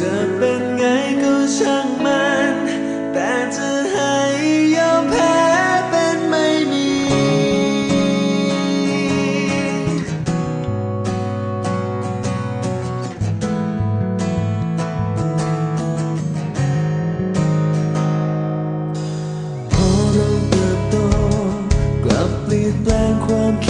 จะเป็นไงก็ช่างมัน แต่จะให้ยอมแพ้เป็นไม่มี พอเราเติบโตกลับเปลี่ยนแปลงความคิด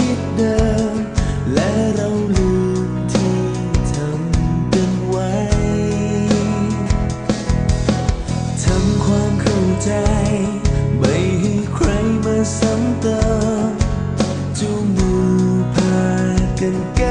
กัน